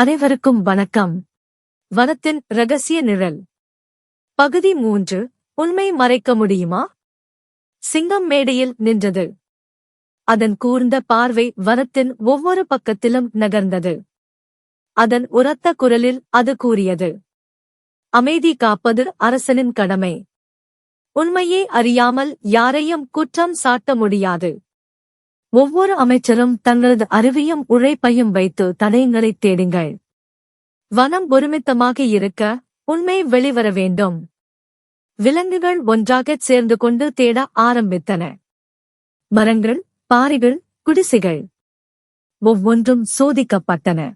அனைவருக்கும் வணக்கம். வனத்தின் ரகசிய நிழல். பகுதி மூன்று உண்மை மறைக்க முடியுமா? சிங்கம் மேடையில் நின்றது. அதன் கூர்ந்த பார்வை வனத்தின் ஒவ்வொரு பக்கத்திலும் நகர்ந்தது. அதன் உரத்த குரலில் அது கூறியது. அமைதி காப்பது அரசனின் கடமை. உண்மையே அறியாமல் யாரையும் குற்றம் சாட்ட முடியாது. ஒவ்வொரு அமைச்சரும் தங்களது அறிவையும் உழைப்பையும் வைத்து தடயங்களைத் தேடுங்கள். வனம் ஒருமித்தமாக இருக்க உண்மை வெளிவர வேண்டும். விலங்குகள் ஒன்றாகச் சேர்ந்து கொண்டு தேட ஆரம்பித்தன. மரங்கள் பாறைகள் குடிசைகள் ஒவ்வொன்றும் சோதிக்கப்பட்டன.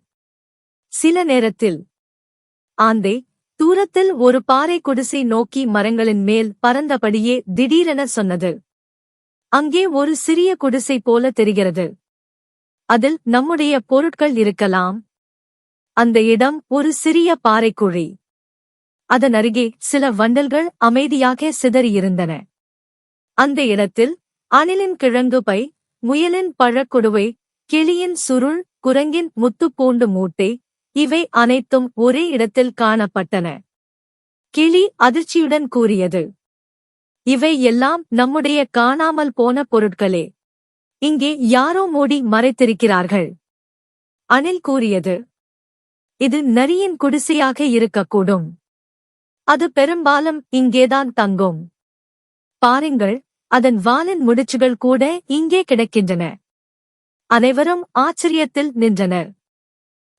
சில நேரத்தில் ஆந்தை தூரத்தில் ஒரு பாறை குடிசை நோக்கி மரங்களின் மேல் பறந்தபடியே திடீரென சொன்னது. அங்கே ஒரு சிறிய குடிசை போல தெரிகிறது. அதில் நம்முடைய பொருட்கள் இருக்கலாம். அந்த இடம் ஒரு சிறிய பாறைக்குழி. அதன் அருகே சில வண்டல்கள் அமைதியாக சிதறியிருந்தன. அந்த இடத்தில் அணிலின் கிழங்கு பை முயலின் பழக்குடுவை கிளியின் சுருள் குரங்கின் முத்துப்பூண்டு மூட்டை இவை அனைத்தும் ஒரே இடத்தில் காணப்பட்டன. கிளி அதிர்ச்சியுடன் கூறியது. இவை எல்லாம் நம்முடைய காணாமல் போன பொருட்களே. இங்கே யாரோ மூடி மறைத்திருக்கிறார்கள். அனில் கூறியது இது நரியின் குடிசையாக இருக்கக்கூடும். அது பெரும்பாலும் இங்கேதான் தங்கும். பாருங்கள் அதன் வாலின் முடிச்சுகள் கூட இங்கே கிடக்கின்றன. அனைவரும் ஆச்சரியத்தில் நின்றனர்.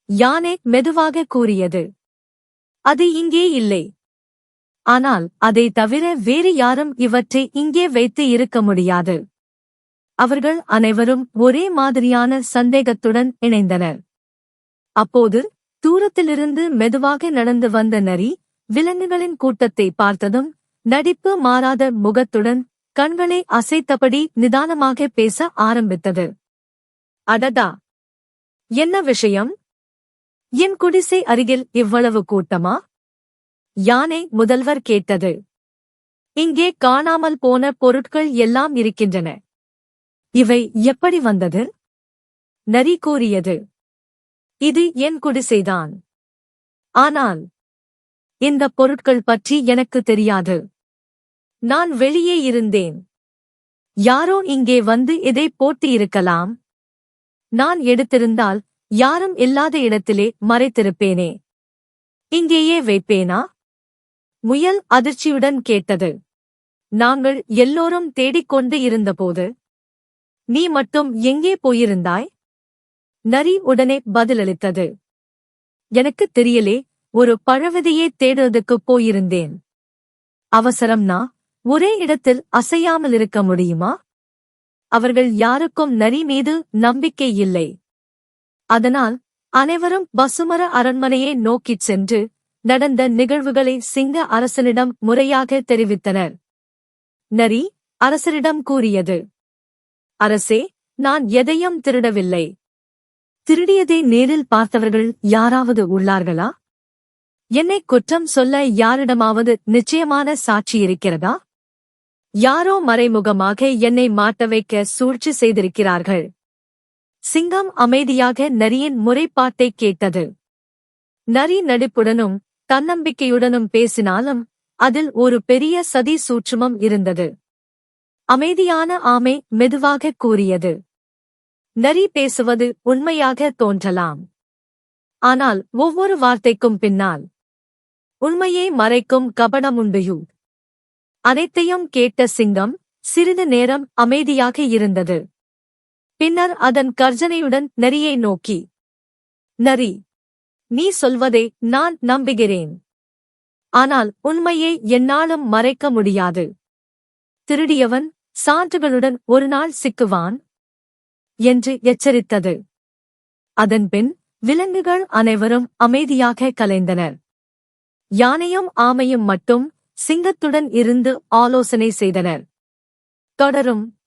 யானை மெதுவாக கூறியது அது இங்கே இல்லை. ஆனால் அதை தவிர வேறு யாரும் இவற்றை இங்கே வைத்து இருக்க முடியாது. அவர்கள் அனைவரும் ஒரே மாதிரியான சந்தேகத்துடன் இணைந்தனர். அப்போது தூரத்திலிருந்து மெதுவாக நடந்து வந்த நரி விலங்குகளின் கூட்டத்தை பார்த்ததும் நடிப்பு மாறாத முகத்துடன் கண்களை அசைத்தபடி நிதானமாக பேச ஆரம்பித்தது. அடடா! என்ன விஷயம்? என் குடிசை அருகில் இவ்வளவு கூட்டமா? யானை முதல்வர் கேட்டது. இங்கே காணாமல் போன பொருட்கள் எல்லாம் இருக்கின்றன. இவை எப்படி வந்தது? நரி கூறியது. இது என் குடிசைதான். ஆனால் இந்த பொருட்கள் பற்றி எனக்கு தெரியாது. நான் வெளியே இருந்தேன். யாரோ இங்கே வந்து இதை போட்டு இருக்கலாம். நான் எடுத்திருந்தால் யாரும் இல்லாத இடத்திலே மறைத்திருப்பேனே. இங்கேயே வைப்பேனா? முயல் அதிர்ச்சியுடன் கேட்டது. நாங்கள் எல்லோரும் தேடிக்கொண்டு இருந்தபோது நீ மட்டும் எங்கே போயிருந்தாய்? நரி உடனே பதிலளித்தது. எனக்கு தெரியலே ஒரு பழவதியே தேடுவதற்குப் போயிருந்தேன். அவசரம்னா ஒரே இடத்தில் அசையாமல் இருக்க முடியுமா? அவர்கள் யாருக்கும் நரி மீது நம்பிக்கை இல்லை. அதனால் அனைவரும் பசுமர அரண்மனையை நோக்கிச் சென்று நடந்த நிகழ்வுகளை சிங்க அரசனிடம் முறையாக தெரிவித்தனர். நரி அரசரிடம் கூறியது அரசே நான் எதையும் திருடவில்லை. திருடியதை நேரில் பார்த்தவர்கள் யாராவது உள்ளார்களா? என்னை குற்றம் சொல்ல யாரிடமாவது நிச்சயமான சாட்சி இருக்கிறதா? யாரோ மறைமுகமாக என்னை மாட்ட வைக்க சூழ்ச்சி செய்திருக்கிறார்கள். சிங்கம் அமைதியாக நரியின் முறைப்பாட்டை கேட்டது. நரி நடிப்புடனும் தன்னம்பிக்கையுடனும் பேசினாலும் அதில் ஒரு பெரிய சதி சூட்சுமம் இருந்தது. அமைதியான ஆமை மெதுவாக கூறியது. நரி பேசுவது உண்மையாக தோன்றலாம். ஆனால் ஒவ்வொரு வார்த்தைக்கும் பின்னால் உண்மையை மறைக்கும் கபடமுண்டையு அனைத்தையும் கேட்ட சிங்கம் சிறிது நேரம் அமைதியாக இருந்தது. பின்னர் அதன் கர்ஜனையுடன் நரியை நோக்கி நரி நீ சொல்வதை நான் நம்புகிறேன். ஆனால் உண்மையை என்னாலும் மறைக்க முடியாது. திருடியவன் சான்றுகளுடன் ஒரு நாள் சிக்குவான் என்று எச்சரித்தது. அதன்பின் விலங்குகள் அனைவரும் அமைதியாக கலைந்தனர். யானையும் ஆமையும் மட்டும் சிங்கத்துடன் இருந்து ஆலோசனை செய்தனர். தொடரும்.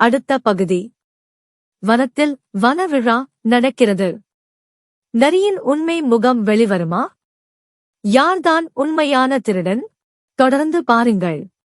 அடுத்த பகுதி. வனத்தில் வனவிழா நடக்கிறது. நரியின் உண்மை முகம் வெளிவருமா? யார்தான் உண்மையான திருடன்? தொடர்ந்து பாருங்கள்.